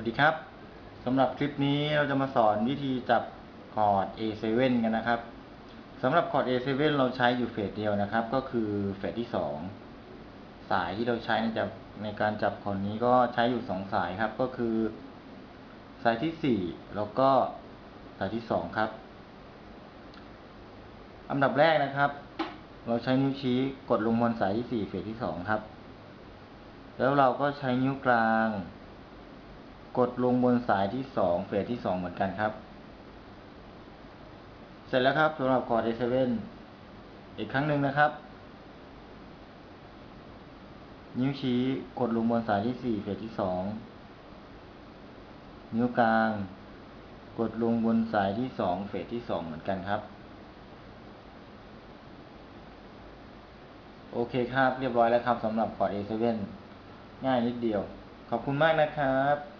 วัสดีครับสำหรับคลิปนี้เราจะมาสอนวิธีจับคอร์ด A7 กันนะครับสำหรับคอร์ด A7 เราใช้อยู่เฟสเดียวนะครับ ก็คือเฟสที่ 2 สายที่เราใช้ในจับในการจับคอร์ดนี้ก็ใช้อยู่ 2 สายครับ ก็คือ สายที่ 4 แล้วก็สายที่ 2 ครับอันดับแรกนะครับ เราใช้นิ้วชี้กดลงบนสายที่ 4 เฟสที่ 2 ครับ แล้วเราก็ใช้นิ้วกลาง กดลงบนสายที่ 2 เฟสที่ 2 เหมือนกันครับ เสร็จแล้วครับสำหรับคอร์ด A7 อีกครั้งหนึ่งนะครับ นิ้วชี้กดลงบนสายที่ 4 เฟสที่ 2 นิ้วกลาง กดลงบนสายที่ 2 เฟสที่ 2 เหมือนกันครับ โอเคครับ เรียบร้อยแล้วครับสำหรับคอร์ด A7 ง่ายนิดเดียวขอบคุณมากนะครับ